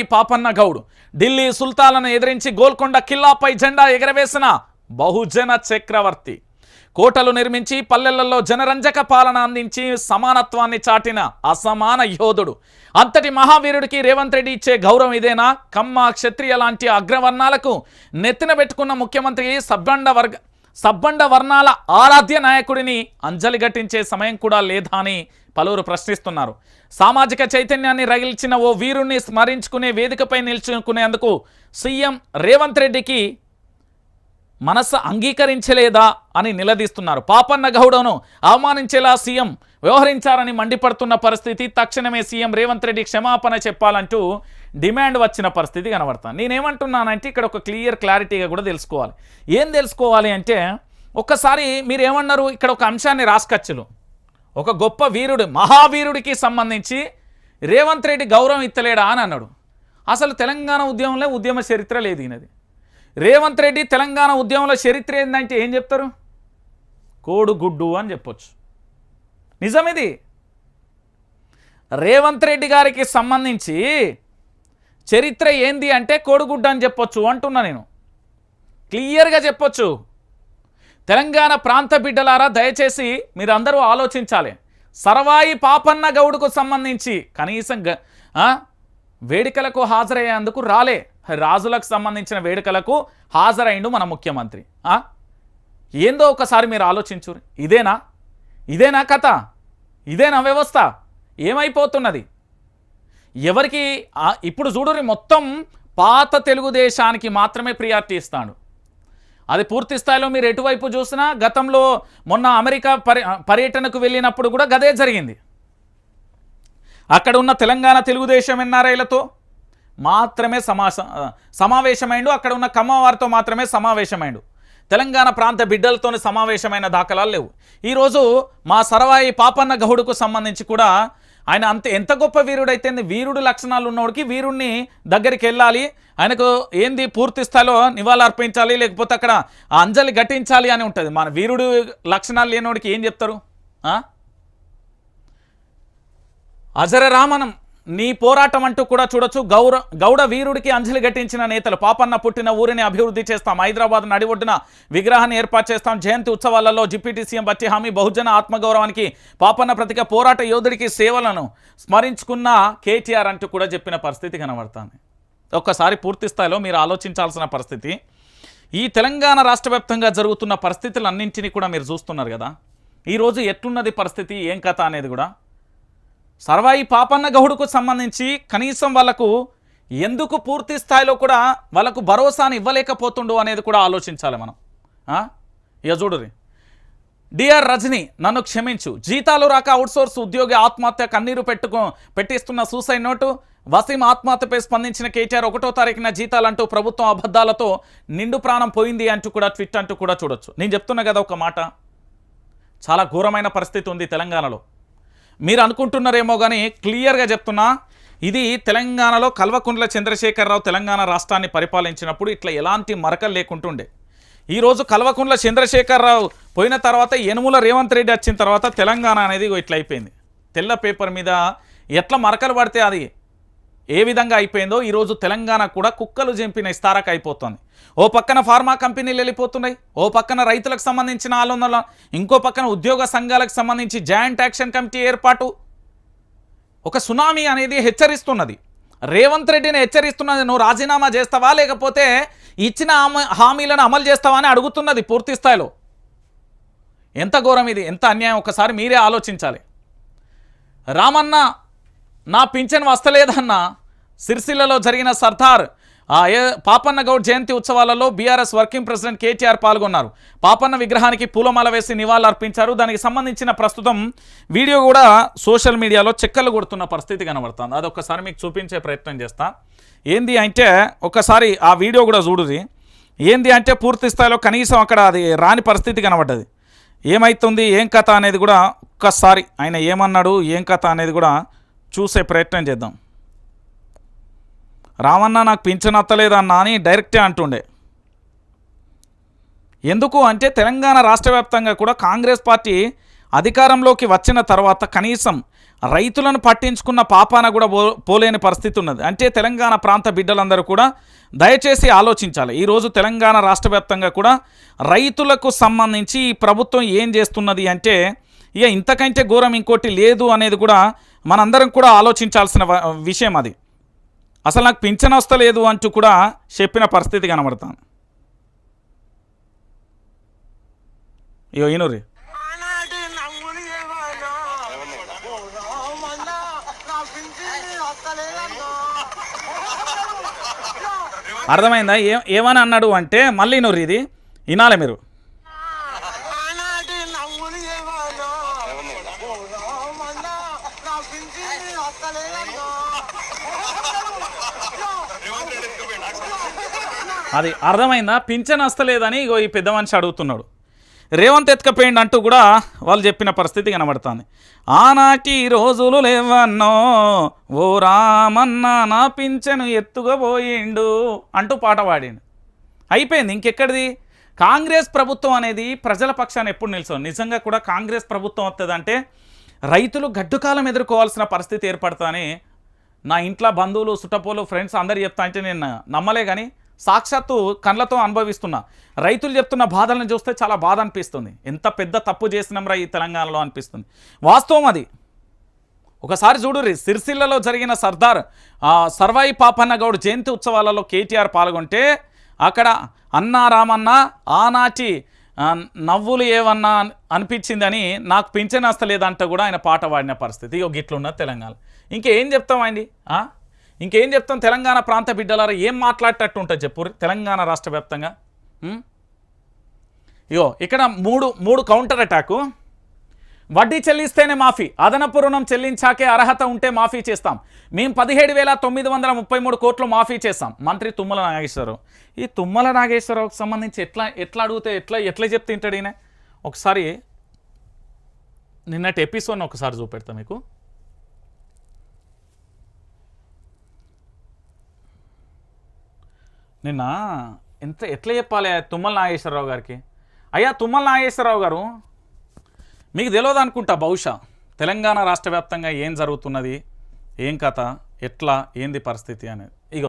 ఈ పాపన్న గౌడ్. ఢిల్లీ సుల్తాలను ఎదిరించి గోల్కొండ కిల్లాపై జెండా ఎగరవేసిన బహుజన చక్రవర్తి. కోటలు నిర్మించి పల్లెలలో జనరంజక పాలన అందించి సమానత్వాన్ని చాటిన అసమాన యోధుడు. అంతటి మహావీరుడికి రేవంత్ రెడ్డి ఇచ్చే గౌరవం ఇదేనా? కమ్మ క్షత్రియ లాంటి అగ్రవర్ణాలకు నెత్తిన పెట్టుకున్న ముఖ్యమంత్రి సబ్బండ వర్గ సబ్బండ వర్ణాల ఆరాధ్య నాయకుడిని అంజలి ఘటించే సమయం కూడా లేదా అని పలువురు ప్రశ్నిస్తున్నారు. సామాజిక చైతన్యాన్ని రగిల్చిన ఓ వీరుణ్ణి స్మరించుకునే వేదికపై నిల్చుకునేందుకు సీఎం రేవంత్ రెడ్డికి మనస్సు అంగీకరించలేదా అని నిలదీస్తున్నారు. పాపన్న గౌడను అవమానించేలా సీఎం వ్యవహరించారని మండిపడుతున్న పరిస్థితి తక్షణమే సీఎం రేవంత్ రెడ్డి క్షమాపణ చెప్పాలంటూ డిమాండ్ వచ్చిన పరిస్థితి కనబడతాను నేనేమంటున్నానంటే ఇక్కడ ఒక క్లియర్ క్లారిటీగా కూడా తెలుసుకోవాలి. ఏం తెలుసుకోవాలి అంటే ఒక్కసారి మీరు ఏమన్నారు ఇక్కడ ఒక అంశాన్ని రాసుకచ్చులు. ఒక గొప్ప వీరుడు మహావీరుడికి సంబంధించి రేవంత్ రెడ్డి గౌరవం ఇత్తలేడా అని అన్నాడు. అసలు తెలంగాణ ఉద్యమంలో ఉద్యమ చరిత్ర లేదు ఈయనది. రేవంత్ రెడ్డి తెలంగాణ ఉద్యమంలో చరిత్ర ఏంటంటే ఏం చెప్తారు? కోడుగుడ్డు అని చెప్పొచ్చు. నిజమిది. రేవంత్ రెడ్డి గారికి సంబంధించి చరిత్ర ఏంది అంటే కోడిగుడ్డు అని చెప్పొచ్చు అంటున్నా నేను. క్లియర్గా చెప్పొచ్చు. తెలంగాణ ప్రాంత బిడ్డలారా దయచేసి మీరందరూ ఆలోచించాలి. సర్వాయి పాపన్న గౌడుకు సంబంధించి కనీసం వేడుకలకు హాజరయ్యేందుకు రాలే. రాజులకు సంబంధించిన వేడుకలకు హాజరైండు మన ముఖ్యమంత్రి. ఏందో ఒకసారి మీరు ఆలోచించు ఇదేనా? ఇదేనా కథ? ఇదేనా వ్యవస్థ? ఏమైపోతున్నది? ఎవరికి ఇప్పుడు చూడురి మొత్తం పాత తెలుగుదేశానికి మాత్రమే ప్రియారిటీ ఇస్తాడు. అది పూర్తి స్థాయిలో మీరు ఎటువైపు చూసినా గతంలో మొన్న అమెరికా పర్య పర్యటనకు వెళ్ళినప్పుడు కూడా గదే జరిగింది. అక్కడ ఉన్న తెలంగాణ తెలుగుదేశం ఎన్ఆర్ఐలతో మాత్రమే సమా సమావేశమైండు అక్కడ ఉన్న కమ్మవారితో మాత్రమే సమావేశమైండు. తెలంగాణ ప్రాంత బిడ్డలతోనే సమావేశమైన దాఖలాలు లేవు. ఈరోజు మా సరవాయి పాపన్న గౌడుకు సంబంధించి కూడా ఆయన అంత ఎంత గొప్ప వీరుడైతే వీరుడు లక్షణాలు ఉన్నోడికి వీరుణ్ణి దగ్గరికి వెళ్ళాలి ఆయనకు ఏంది పూర్తి స్థాయిలో నివాళులు అర్పించాలి లేకపోతే అక్కడ ఆ అంజలి ఘటించాలి అని ఉంటుంది. మన వీరుడు లక్షణాలు లేనోడికి ఏం చెప్తారు? అజరరామనం నీ పోరాటం అంటూ కూడా చూడొచ్చు. గౌర గౌడ వీరుడికి అంజలి ఘటించిన నేతలు పాపన్న పుట్టిన ఊరిని అభివృద్ధి చేస్తాం. హైదరాబాద్ నడివొడ్డున విగ్రహాన్ని ఏర్పాటు చేస్తాం. జయంతి ఉత్సవాలలో డిప్యూటీ సీఎం బట్టి హామీ బహుజన ఆత్మగౌరవానికి పాపన్న ప్రతిక పోరాట యోధుడికి సేవలను స్మరించుకున్న కేటీఆర్ అంటూ కూడా చెప్పిన పరిస్థితి కనబడుతుంది. ఒక్కసారి పూర్తి స్థాయిలో మీరు ఆలోచించాల్సిన పరిస్థితి. ఈ తెలంగాణ రాష్ట్ర వ్యాప్తంగా జరుగుతున్న పరిస్థితులన్నింటినీ కూడా మీరు చూస్తున్నారు కదా. ఈరోజు ఎట్లున్నది పరిస్థితి ఏం కథ అనేది కూడా. సర్వాయి పాపన్న గౌడుకు సంబంధించి కనీసం వాళ్ళకు ఎందుకు పూర్తి స్థాయిలో కూడా వాళ్ళకు భరోసాని ఇవ్వలేకపోతుండు అనేది కూడా ఆలోచించాలి మనం. ఆ? ఇక చూడురి డిఆర్ రజని నన్ను క్షమించు. జీతాలు రాక అవుట్సోర్స్ ఉద్యోగి ఆత్మహత్య కన్నీరు పెట్టుకో పెట్టిస్తున్న సూసైడ్ నోటు వసీం ఆత్మహత్యపై స్పందించిన కేటీఆర్ ఒకటో తారీఖున జీతాలంటూ ప్రభుత్వం అబద్ధాలతో నిండు ప్రాణం పోయింది అంటూ కూడా ట్విట్ అంటూ కూడా చూడొచ్చు. నేను చెప్తున్నా కదా ఒక మాట. చాలా ఘోరమైన పరిస్థితి ఉంది తెలంగాణలో. మీరు అనుకుంటున్నారేమో కానీ క్లియర్గా చెప్తున్నా ఇది తెలంగాణలో కల్వకుంట్ల చంద్రశేఖరరావు తెలంగాణ రాష్ట్రాన్ని పరిపాలించినప్పుడు ఇట్లా ఎలాంటి మరకలు లేకుంటుండే. ఈరోజు కల్వకుంట్ల చంద్రశేఖరరావు పోయిన తర్వాత యనుముల రేవంత్ రెడ్డి వచ్చిన తర్వాత తెలంగాణ అనేది ఇట్లా అయిపోయింది. తెల్ల పేపర్ మీద ఎట్లా మరకలు పడితే అది ఏ విధంగా అయిపోయిందో ఈరోజు తెలంగాణ కూడా కుక్కలు జంపిన ఇస్తారకు అయిపోతుంది. ఓ పక్కన ఫార్మా కంపెనీలు వెళ్ళిపోతున్నాయి. ఓ పక్కన రైతులకు సంబంధించిన ఆందోళన ఇంకో పక్కన ఉద్యోగ సంఘాలకు సంబంధించి జాయింట్ యాక్షన్ కమిటీ ఏర్పాటు. ఒక సునామీ అనేది హెచ్చరిస్తున్నది. రేవంత్ రెడ్డిని హెచ్చరిస్తున్నది నువ్వు రాజీనామా చేస్తావా? లేకపోతే ఇచ్చిన హామీ- హామీలను అమలు చేస్తావా? అని అడుగుతున్నది పూర్తి స్థాయిలో. ఎంత ఘోరం ఇది? ఎంత అన్యాయం? ఒకసారి మీరే ఆలోచించాలి. రామన్న నా పింఛన్ వస్తలేదన్నా సిరిసిల్లలో జరిగిన సర్దార్ ఆ ఏ పాపన్న గౌడ్ జయంతి ఉత్సవాలలో బీఆర్ఎస్ వర్కింగ్ ప్రెసిడెంట్ కేటీఆర్ పాల్గొన్నారు. పాపన్న విగ్రహానికి పూలమాల వేసి నివాళులర్పించారు. దానికి సంబంధించిన ప్రస్తుతం వీడియో కూడా సోషల్ మీడియాలో చెక్కలు కొడుతున్న పరిస్థితి కనబడుతుంది. అదొకసారి మీకు చూపించే ప్రయత్నం చేస్తా. ఏంది అంటే ఒకసారి ఆ వీడియో కూడా చూడుది. ఏంది అంటే పూర్తి స్థాయిలో కనీసం అక్కడ అది రాని పరిస్థితి కనబడ్డది. ఏమైతుంది ఏం కథ అనేది కూడా ఒక్కసారి ఆయన ఏమన్నాడు ఏం కథ అనేది కూడా చూసే ప్రయత్నం చేద్దాం. రామన్న నాకు పింఛన్ అత్తలేదన్నా అని డైరెక్టే అంటుండే. ఎందుకు అంటే తెలంగాణ రాష్ట్ర వ్యాప్తంగా కూడా కాంగ్రెస్ పార్టీ అధికారంలోకి వచ్చిన తర్వాత కనీసం రైతులను పట్టించుకున్న పాపాన కూడా పో పోలేని పరిస్థితి ఉన్నది. అంటే తెలంగాణ ప్రాంత బిడ్డలందరూ కూడా దయచేసి ఆలోచించాలి. ఈరోజు తెలంగాణ రాష్ట్ర వ్యాప్తంగా కూడా రైతులకు సంబంధించి ఈ ప్రభుత్వం ఏం చేస్తున్నది అంటే ఇక ఇంతకంటే ఘోరం ఇంకోటి లేదు అనేది కూడా మనందరం కూడా ఆలోచించాల్సిన వ- విషయం అది. అసలు నాకు పింఛన్ వస్తలేదు అంటూ కూడా చెప్పిన పరిస్థితి కనబడుతుంది ఇగో ఈనూరి. అర్థమైందా? ఏ ఏమని అన్నాడు అంటే మళ్ళీ నూరి ఇది. వినాలి మీరు. వస్తలేదన్నా. అది అర్థమైందా? పింఛన్ వస్తలేదని ఇగో ఈ పెద్ద మనిషి అడుగుతున్నాడు. రేవంత్ ఎత్తుకపోయిండు అంటూ కూడా వాళ్ళు చెప్పిన పరిస్థితి కనబడుతుంది. ఆనాటి రోజులు లేవన్నో ఓ రామన్న నా పింఛను ఎత్తుగా పోయిండు అంటూ పాట పాడిండు. అయిపోయింది ఇంకెక్కడిది? కాంగ్రెస్ ప్రభుత్వం అనేది ప్రజల పక్షాన్ని ఎప్పుడు నిలుస్తుంది? నిజంగా కూడా కాంగ్రెస్ ప్రభుత్వం వస్తుందంటే రైతులు గడ్డుకాలం ఎదుర్కోవాల్సిన పరిస్థితి ఏర్పడతానే నా ఇంట్లో బంధువులు సుట్టపోలు ఫ్రెండ్స్ అందరు చెప్తా అంటే నేను నమ్మలే కానీ సాక్షాత్తు కళ్ళతో అనుభవిస్తున్నా. రైతులు చెప్తున్న బాధలను చూస్తే చాలా బాధ అనిపిస్తుంది. ఎంత పెద్ద తప్పు చేసినాంరా ఈ తెలంగాణలో అనిపిస్తుంది. వాస్తవం అది. ఒకసారి చూడుర్రి సిరిసిల్లలో జరిగిన సర్దార్ సర్వాయి పాపన్న గౌడ్ జయంతి ఉత్సవాలలో కేటీఆర్ పాల్గొంటే అక్కడ అన్నా రామన్న ఆనాటి నవ్వులు ఏవన్నా అనిపించిందని నాకు పింఛన్ వస్తలేదంట కూడా ఆయన పాట పాడిన పరిస్థితి. ఇక గిట్లున్న తెలంగాణ. ఇంకేం చెప్తామండి ఇంకేం చెప్తాం? తెలంగాణ ప్రాంత బిడ్డలారా ఏం మాట్లాడేటట్టు ఉంటుంది చెప్పు? తెలంగాణ రాష్ట్ర వ్యాప్తంగా? ఇగో ఇక్కడ మూడు మూడు కౌంటర్ అటాకు వడ్డీ చెల్లిస్తేనే మాఫీ. అదనపు రుణం చెల్లించాకే అర్హత ఉంటే మాఫీ చేస్తాం. మేము పదిహేడు వేల తొమ్మిది వందల ముప్పై మూడు కోట్లు మాఫీ చేస్తాం. మంత్రి తుమ్మల నాగేశ్వరరావు. ఈ తుమ్మల నాగేశ్వరరావుకి సంబంధించి ఎట్లా ఎట్లా అడిగితే ఎట్లా ఎట్లా చెప్తే తింటాడు ఈయన? ఒకసారి నిన్నటి ఎపిసోడ్ని ఒకసారి చూపెడతా మీకు. నిన్న ఎంత ఎట్లా చెప్పాలి తుమ్మల నాగేశ్వరరావు గారికి? అయ్యా తుమ్మల నాగేశ్వరరావు గారు మీకు తెలియదు అనుకుంటా బహుశా. తెలంగాణ రాష్ట్ర వ్యాప్తంగా ఏం జరుగుతున్నది? ఏం కథ? ఎట్లా? ఏంది పరిస్థితి అనేది?